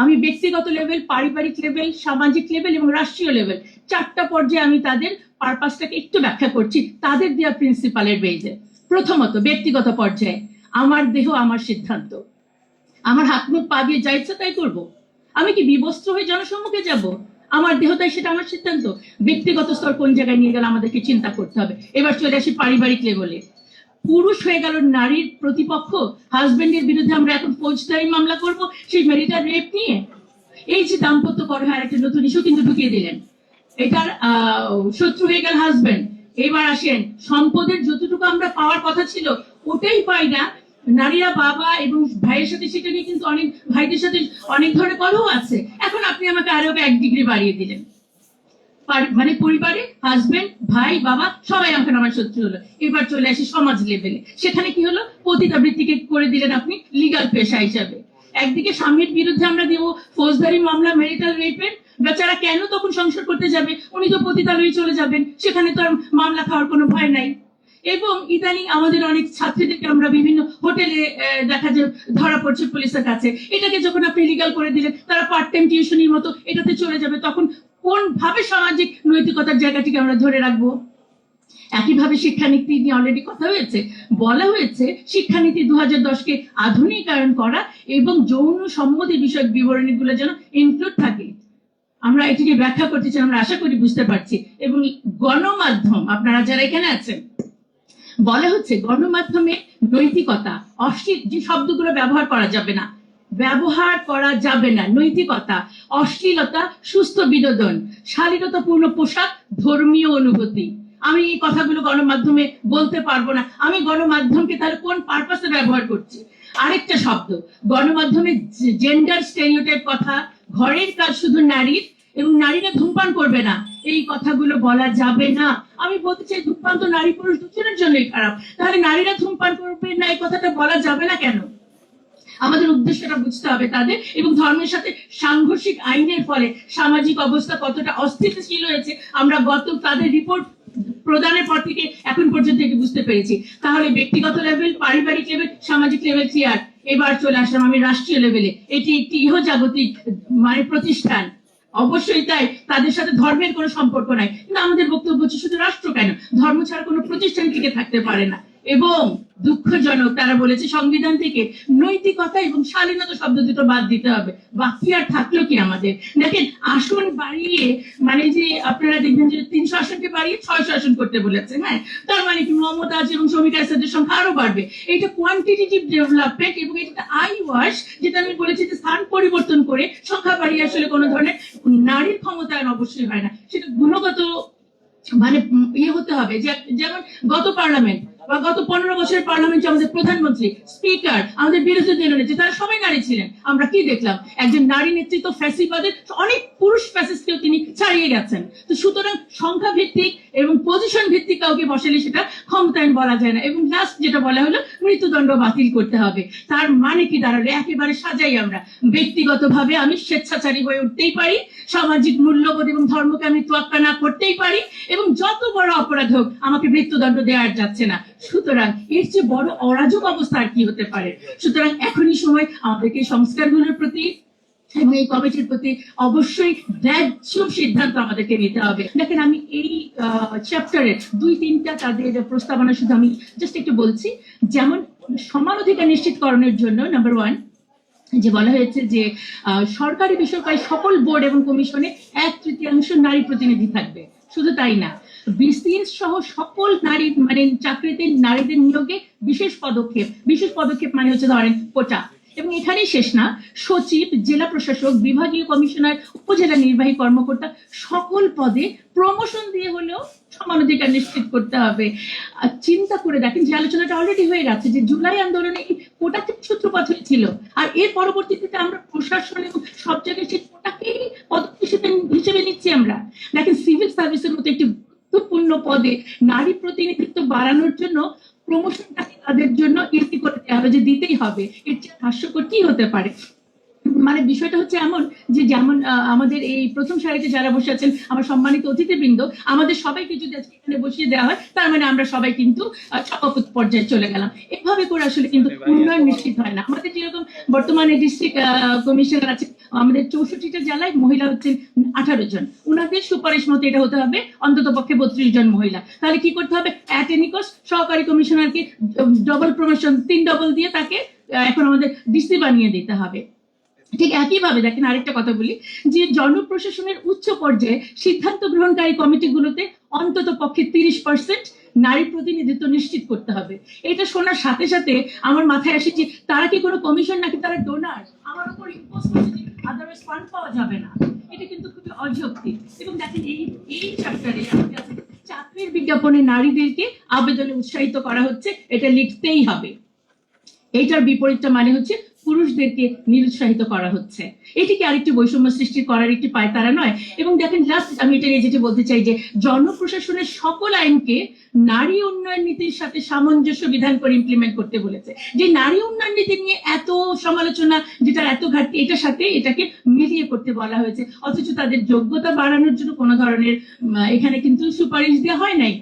আমি ব্যক্তিগত লেভেল পারিবারিক লেভেল সামাজিক লেভেল এবং রাষ্ট্রীয় লেভেল চারটা পর্যায়ে আমি তাদের পারপাসটাকে একটু ব্যাখ্যা করছি। তাদের দেওয়া প্রিন্সিপালের বেজে প্রথমত, ব্যক্তিগত পর্যায়ে। আমার দেহ, আমার সিদ্ধান্ত। আমার হাত, মুখ, পা দিয়ে যা ইচ্ছা তাই করব। আমি কি বিবস্ত্র হয়ে জনসম্মুখে যাব? আমার দেহ তাই সেটা আমার সিদ্ধান্ত। ব্যক্তিগত স্তর কোন জায়গায় নিয়ে গেলে আমাদেরকে চিন্তা করতে হবে। এবার চলে আসি পারিবারিক লেভেলে পুরুষ হয়ে গেল নারীর প্রতিপক্ষ। হাজবেন্ডের বিরুদ্ধে আমরা এখন ফৌজদারি মামলা করব, সেই মেরিটাল রেপ নিয়ে। এই যে দাম্পত্য কর হয় একটা নতুন ইস্যু কিন্তু ঢুকিয়ে দিলেন। এটার শত্রু হয়ে গেল হাজবেন্ড এবার আসেন, সম্পদের যতটুকু আমরা পাওয়ার কথা ছিল, ওটাই পাই না। নারীরা বাবা এবং ভাইয়ের সাথে সেটা নিয়ে কিন্তু অনেক, ভাইদের সাথে অনেক ধরনের কলহ আছে। এখন আপনি আমাকে আরও এক ডিগ্রি বাড়িয়ে দিলেন। মানে পরিবারে হাজবেন্ড ভাই, বাবা, সবাই এখন আমার শত্রু হলো। এবার চলে আসি সমাজ লেভেলে সেখানে কি হলো? পতিতাবৃত্তিকে করে দিলেন আপনি লিগাল পেশা হিসাবে। একদিকে স্বামীর বিরুদ্ধে আমরা দেবো ফৌজদারি মামলা মেরিটাল রেপের বেচারা কেন তখন সংসার করতে যাবে? উনি তো পতিতালয়ে চলে যাবেন। সেখানে তো মামলা খাওয়ার কোনো ভয় নাই। এবং ইদানিং আমাদের অনেক ছাত্রীদেরকে আমরা বিভিন্ন হোটেলে দেখা যায় ধরা পড়ছে পুলিশের কাছে। এটাকে যখন আপনি লিগাল করে দিলেন, তারা পার্ট টাইম টিউশনির মতো এটাতে চলে যাবে। তখন কোন ভাবে সামাজিক নৈতিকতার জায়গাটিকে আমরা ধরে রাখব? একইভাবে শিক্ষানীতি নিয়ে অলরেডি কথা হয়েছে। বলা হয়েছে শিক্ষানীতি দু হাজার দশকে আধুনিকায়ন করা এবং যৌন সম্মতি বিষয়ক বিবরণীগুলো যেন ইনক্লুড থাকে। আমরা এটিকে ব্যাখ্যা করতে চাই, আমরা আশা করি বুঝতে পারছি। এবং গণমাধ্যম, আপনারা যারা এখানে আছেন, বলা হচ্ছে গণমাধ্যমে নৈতিকতা, অশ্লীল যে শব্দগুলো ব্যবহার করা যাবে না ব্যবহার করা যাবে না। নৈতিকতা, অশ্লীলতা, সুস্থ বিনোদন, শালীনতাপূর্ণ পোশাক, ধর্মীয় অনুভূতি। আমি এই কথাগুলো গণমাধ্যমে বলতে পারব না। আমি গণমাধ্যমকে তাহলে কোন পারপাসে ব্যবহার করছি? আরেকটা শব্দ, গণমাধ্যমে জেন্ডার স্টেরিওটাইপ কথা, ঘরের কাজ শুধু নারীর এবং নারীরা ধূমপান করবে না, এই কথাগুলো বলা যাবে না। আমি বলতে চাই ধূমপান তো নারী পুরুষ দুজনের জন্যই খারাপ। তাহলে নারীরা ধূমপান করবে না, এই কথাটা বলা যাবে না কেন? আমাদের উদ্দেশ্যটা বুঝতে হবে তাদের এবং ধর্মের সাথে সাংঘর্ষিক আইনের ফলে সামাজিক অবস্থা কতটা অস্থিতিশীল হয়েছে, আমরা গত তাদের রিপোর্ট প্রদানের পর থেকে এখন পর্যন্ত এটি বুঝতে পেরেছি। তাহলে ব্যক্তিগত লেভেল পারিবারিক লেভেল সামাজিক লেভেল চেয়ার এবার চলে আসলাম আমি রাষ্ট্রীয় লেভেলে এটি একটি ইহজাগতিক মানে প্রতিষ্ঠান। অবশ্যই তাই, তাদের সাথে ধর্মের কোনো সম্পর্ক নাই। কিন্তু আমাদের বক্তব্য হচ্ছে শুধু রাষ্ট্র কেন? ধর্ম ছাড়া কোনো প্রতিষ্ঠান টিকে থাকতে পারে না। এবং দুঃখজনক, তারা বলেছে, সংবিধান থেকে নৈতিকতা এবং শালীনতা শব্দ দুটো বাদ দিতে হবে। বাকি আর থাকল কি আমাদের? দেখেন, আসন বাড়িয়ে মানে যে আপনারা দেখবেন যে তিনশো আসনকে বাড়িয়ে ছয়শো আসন করতে বলেছে হ্যাঁ? তার মানে কি, মমতাজ এবং শ্রমিক আসাদের সংখ্যা আরও বাড়বে। এটা কোয়ান্টিটেটিভ ডেভেলপমেন্ট এবং এটা আই ওয়াশ যেটা আমি বলেছি যে স্থান পরিবর্তন করে সংখ্যা বাড়িয়ে আসলে কোনো ধরনের নারীর ক্ষমতায়ন অবশ্যই হয় না। সেটা গুণগত মানে ইয়ে হতে হবে। যেমন গত পার্লামেন্ট বা গত পনেরো বছরের পার্লামেন্টে আমাদের প্রধানমন্ত্রী, স্পিকার, আমাদের বিরোধী তারা সবাই নারী ছিলেন। আমরা কি দেখলাম? একজন নারী নেতৃত্ব ফ্যাসিবাদের অনেক পুরুষ তিনি ছাড়িয়ে গেছেন তো সুতরাং সংখ্যা ভিত্তিক এবং পজিশন ভিত্তিক কাউকে বসালে সেটা ক্ষমতায়ন বলা যায় না। এবং লাস্ট যেটা বলা হলো, মৃত্যুদণ্ড বাতিল করতে হবে। তার মানে কি? দাঁড়াল একেবারে সাজাই আমরা। ব্যক্তিগতভাবে আমি স্বেচ্ছাচারী হয়ে উঠতেই পারি, সামাজিক মূল্যবোধ এবং ধর্মকে আমি তোয়াক্কা না করতেই পারি, এবং যত বড় অপরাধ হোক, আমাকে মৃত্যুদণ্ড দেওয়া যাচ্ছে না। সুতরাং এর চেয়ে বড় অরাজক অবস্থা আর কি হতে পারে? সুতরাং এখনই সময় আমাদেরকে সংস্কারগুলোর প্রতি এবং এই কমিটির প্রতি অবশ্যই সিদ্ধান্ত আমাদেরকে নিতে হবে। দেখেন আমি এই চ্যাপ্টারের দুই, তিনটা তাদের প্রস্তাবনা শুধু আমি জাস্ট একটু বলছি। যেমন সমান অধিকার নিশ্চিতকরণের জন্য নাম্বার ওয়ান যে বলা হয়েছে যে সরকারি, বেসরকারি সকল বোর্ড এবং কমিশনে এক তৃতীয়াংশ নারী প্রতিনিধি থাকবে। শুধু তাই না বিসিএস সহ সকল নারী মানে চাকরিতে নারীদের নিয়োগে বিশেষ পদক্ষেপ বিশেষ পদক্ষেপ মানে হচ্ছে ধরেন কোটা। এবং এখানেই শেষ না, সচিব, জেলা প্রশাসক, বিভাগীয় কমিশনার, উপজেলা নির্বাহী কর্মকর্তা সকল পদে প্রমোশন দিয়ে হলেও সমান অধিকার নিশ্চিত করতে হবে। চিন্তা করে দেখেন, যে আলোচনাটা অলরেডি হয়ে গেছে যে জুলাই আন্দোলনে কোটা থেকে সূত্রপাত হয়েছিল। আর এর পরবর্তীতে আমরা প্রশাসন এবং সব জায়গায় সেই কোটাকেই পদক্ষেপ হিসেবে নিচ্ছি আমরা। দেখেন সিভিল সার্ভিসের মতো একটি গুরুত্বপূর্ণ পদে নারী প্রতিনিধিত্ব বাড়ানোর জন্য প্রমোশনটাকে তাদের জন্য ইজি করে দেওয়া হবে, যে দিতেই হবে। এর চেয়ে হাস্যকর কি হতে পারে? মানে বিষয়টা হচ্ছে এমন যে যেমন আহ, আমাদের এই প্রথম সারিতে যারা বসে আছেন আমার সম্মানিত অতিথিবৃন্দ আমাদের সবাইকে যদি আজকে এখানে বসিয়ে দেওয়া হয় তার মানে আমরা সবাই কিন্তু সভাপতি পর্যায়ে চলে গেলাম। এভাবে করে আসলে কিন্তু উন্নয়ন নিশ্চিত হয় না। আমাদের যেরকম বর্তমানে ডিস্ট্রিক্ট কমিশনার আছে আমাদের চৌষট্টিটা জেলায় মহিলা হচ্ছেন আঠারো জন। উনাদের সুপারিশ মতো এটা হতে হবে অন্তত পক্ষে বত্রিশ জন মহিলা। তাহলে কি করতে হবে? অ্যাটেনিকস সহকারী কমিশনারকে ডবল প্রমোশন তিন ডবল দিয়ে তাকে এখন আমাদের ডিসি বানিয়ে দিতে হবে। ঠিক একইভাবে দেখেন আরেকটা কথা বলি, যে জনপ্রশাসনের উচ্চ পর্যায়ে সিদ্ধান্ত গ্রহণকারী কমিটিগুলোতে অন্তত পক্ষে তিরিশ পার্সেন্ট নারী প্রতিনিধিত্ব নিশ্চিত করতে হবে। এটা শোনার সাথে সাথে আমার মাথায় আসে যে তারা কি কোনো কমিশন নাকি তারা ডোনার আমার উপর ইম্পোজ করছে যে আদারওয়াইজ ফান্ড পাওয়া যাবে না। এটা কিন্তু খুবই অযৌক্তিক। এবং দেখেন এই এই চ্যাপ্টারে চাকরির বিজ্ঞাপনে নারীদেরকে আবেদনে উৎসাহিত করা হচ্ছে, এটা লিখতেই হবে। এইটার বিপরীতটা মানে হচ্ছে পুরুষদেরকে নিরুৎসাহিত করা হচ্ছে। এটি কি আরেকটি বৈষম্য সৃষ্টি করার একটি পায় তারা নয়। এবং দেখেন লাস্ট আমি এটা নিয়ে যেটি বলতে চাই যে, জনপ্রশাসনের সকল আইনকে নারী উন্নয়ন নীতির সাথে সামঞ্জস্য বিধান করে ইমপ্লিমেন্ট করতে বলেছে। যে নারী উন্নয়ন নীতি নিয়ে এত সমালোচনা, যেটার এত ঘাটতি, এটার সাথে এটাকে মিলিয়ে করতে বলা হয়েছে। অথচ তাদের যোগ্যতা বাড়ানোর জন্য কোনো ধরনের এখানে কিন্তু সুপারিশ দেওয়া হয় নাই।